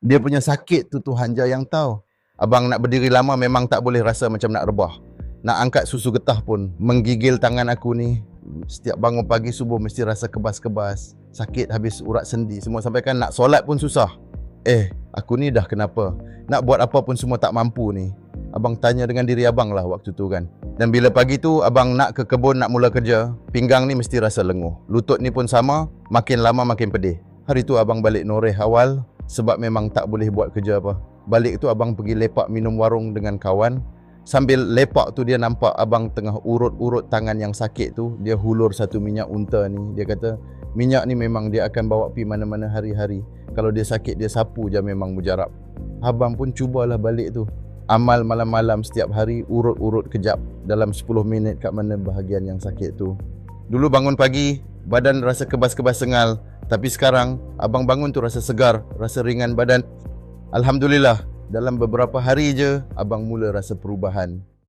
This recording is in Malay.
Dia punya sakit tu Tuhan je yang tahu. Abang nak berdiri lama memang tak boleh rasa macam nak rebah. Nak angkat susu getah pun menggigil tangan aku ni. Setiap bangun pagi subuh mesti rasa kebas-kebas. Sakit habis urat sendi semua sampai kan nak solat pun susah. Eh, aku ni dah kenapa? Nak buat apa pun semua tak mampu ni. Abang tanya dengan diri abang lah waktu tu kan. Dan bila pagi tu abang nak ke kebun nak mula kerja, pinggang ni mesti rasa lenguh. Lutut ni pun sama, makin lama makin pedih. Hari tu abang balik Noreh awal sebab memang tak boleh buat kerja apa. Balik tu abang pergi lepak minum warung dengan kawan. Sambil lepak tu dia nampak abang tengah urut-urut tangan yang sakit tu. Dia hulur satu minyak unta ni. Dia kata minyak ni memang dia akan bawa pi mana-mana hari-hari. Kalau dia sakit dia sapu je memang mujarab. Abang pun cubalah balik tu. Amal malam-malam setiap hari urut-urut kejap dalam 10 minit kat mana bahagian yang sakit tu. Dulu bangun pagi, badan rasa kebas-kebas sengal. Tapi sekarang, abang bangun tu rasa segar, rasa ringan badan. Alhamdulillah, dalam beberapa hari je, abang mula rasa perubahan.